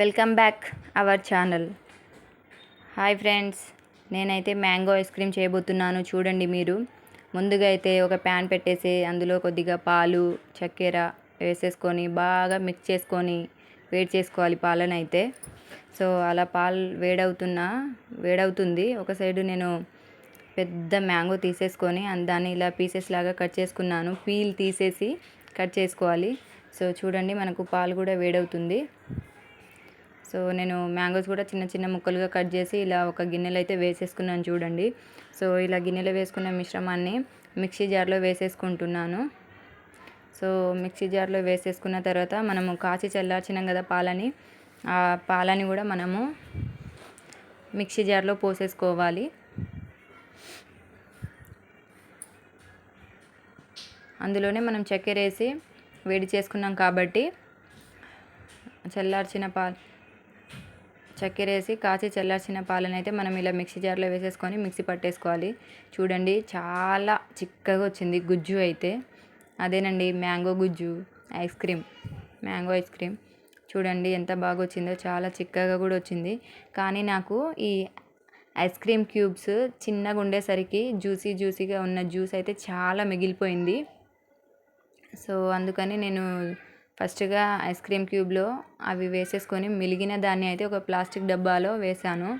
Welcome back our channel. Hi friends నేనైతే mango ice cream చేయబోతున్నాను చూడండి మీరు. ముందుగా అయితే ఒక ప్యాన్ పెట్టేసి అందులో కొద్దిగా పాలు చక్కెర వేసేసుకొని బాగా మిక్స్ చేసుకొని వేడి చేసుకోవాలి పాలను అయితే సో అలా పాలు వేడవుతున్నా వేడవుతుంది. ఒక సైడు నేను పెద్ద మ్యాంగో తీసేసుకొని దాన్ని ఇలా పీసెస్ లాగా కట్ చేసుకున్నాను. పీల్ తీసేసి కట్ చేసుకోవాలి. సో చూడండి మనకు పాలు కూడా వేడవుతుంది. సో నేను మ్యాంగోస్ కూడా చిన్న చిన్న ముక్కలుగా కట్ చేసి ఇలా ఒక గిన్నెలో అయితే వేసేసుకున్నాను చూడండి. సో ఇలా గిన్నెలో వేసుకున్న మిశ్రమాన్ని మిక్సీ జార్లో వేసేసుకుంటున్నాను. సో మిక్సీ జార్లో వేసేసుకున్న తర్వాత మనము కాచి చల్లార్చినాం కదా పాలని ఆ పాలని కూడా మనము మిక్సీ జార్లో పోసేసుకోవాలి. అందులోనే మనం చక్కెర వేసి వేడి చేసుకున్నాం కాబట్టి చల్లార్చిన పాలు చక్కెర వేసి కాచి చల్లార్చిన పాలను అయితే మనం ఇలా మిక్సీ జార్లో వేసేసుకొని మిక్సీ పట్టేసుకోవాలి. చూడండి చాలా చిక్కగా వచ్చింది గుజ్జు అయితే. అదేనండి మ్యాంగో గుజ్జు ice cream mango ice cream. చూడండి ఎంత బాగా వచ్చిందో చాలా చిక్కగా కూడా వచ్చింది. కానీ నాకు ఈ ఐస్ క్రీమ్ క్యూబ్స్ చిన్నగా ఉండేసరికి జ్యూసీ జ్యూసీగా ఉన్న జ్యూస్ అయితే చాలా మిగిలిపోయింది. సో అందుకని నేను ఫస్ట్గా ఐస్ క్రీమ్ క్యూబ్లో అవి వేసేసుకొని మిలిగిన దాన్ని అయితే ఒక ప్లాస్టిక్ డబ్బాలో వేసాను.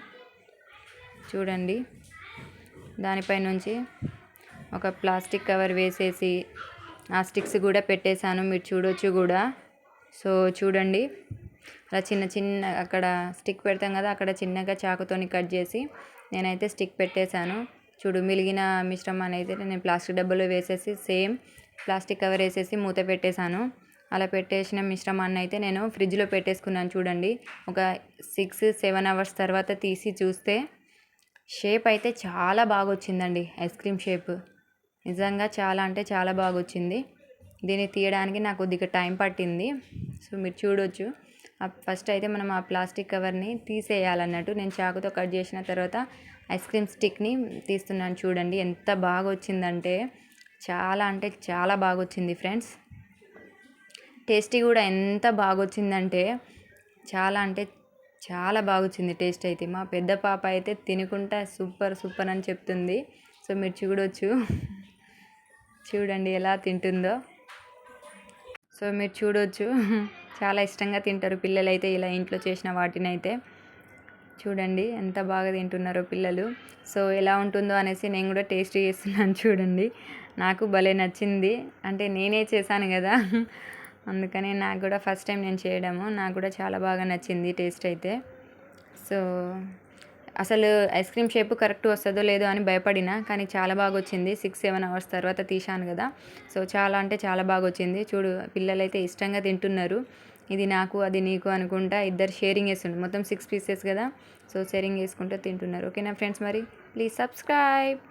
చూడండి. దానిపై నుంచి ఒక ప్లాస్టిక్ కవర్ వేసేసి ఆ స్టిక్స్ కూడా పెట్టేశాను. మీరు చూడొచ్చు కూడా. సో చూడండి. అలా చిన్న చిన్న అక్కడ స్టిక్ పెడతాం కదా అక్కడ చిన్నగా చాకుతోని కట్ చేసి నేనైతే స్టిక్ పెట్టేశాను. చూడు మిలిగిన మిశ్రమాన్ని అయితే నేను ప్లాస్టిక్ డబ్బాలో వేసేసి సేమ్ ప్లాస్టిక్ కవర్ వేసేసి మూత పెట్టేశాను. అలా పెట్టేసిన మిశ్రమాన్ని అయితే నేను ఫ్రిడ్జ్లో పెట్టేసుకున్నాను చూడండి. ఒక సిక్స్ సెవెన్ అవర్స్ తర్వాత తీసి చూస్తే షేప్ అయితే చాలా బాగా వచ్చిందండి ఐస్ క్రీమ్ షేప్. నిజంగా చాలా అంటే చాలా బాగా వచ్చింది దీన్ని తీయడానికి నాకు కొద్దిగా టైం పట్టింది. సో మీరు చూడొచ్చు. ఫస్ట్ అయితే మనం ఆ ప్లాస్టిక్ కవర్ని తీసేయాలన్నట్టు నేను చాకుతో కట్ చేసిన తర్వాత ఐస్ క్రీమ్ స్టిక్ని తీస్తున్నాను చూడండి. ఎంత బాగా వచ్చిందంటే చాలా అంటే చాలా బాగా వచ్చింది ఫ్రెండ్స్. టేస్టీ కూడా ఎంత బాగా వచ్చిందంటే చాలా అంటే చాలా బాగా వచ్చింది టేస్ట్ అయితే. మా పెద్ద పాప అయితే తినుకుంటా సూపర్ సూపర్ అని చెప్తుంది. సో మీరు చూడొచ్చు. చూడండి ఎలా తింటుందో. సో మీరు చూడొచ్చు. చాలా ఇష్టంగా తింటారు పిల్లలు అయితే ఇలా ఇంట్లో చేసిన వాటిని అయితే చూడండి ఎంత బాగా తింటున్నారో పిల్లలు. సో ఎలా ఉంటుందో అనేసి నేను కూడా టేస్ట్ చేస్తున్నాను చూడండి. నాకు భలే నచ్చింది. అంటే నేనే చేశాను కదా. అందుకని నాకు కూడా ఫస్ట్ టైం నేను చేయడము. నాకు కూడా చాలా బాగా నచ్చింది టేస్ట్ అయితే. సో అసలు ఐస్ క్రీమ్ షేప్ కరెక్ట్ వస్తుందో లేదో అని భయపడిన కానీ చాలా బాగా వచ్చింది. సిక్స్ సెవెన్ అవర్స్ తర్వాత తీశాను కదా. సో చాలా అంటే చాలా బాగా వచ్చింది. చూడు పిల్లలైతే ఇష్టంగా తింటున్నారు. ఇది నాకు అది నీకు అనుకుంటా ఇద్దరు షేరింగ్ వేస్తుండ్రు మొత్తం సిక్స్ పీసెస్ కదా. సో షేరింగ్ వేసుకుంటూ తింటున్నారు. ఓకేనా ఫ్రెండ్స్ మరి? Please subscribe.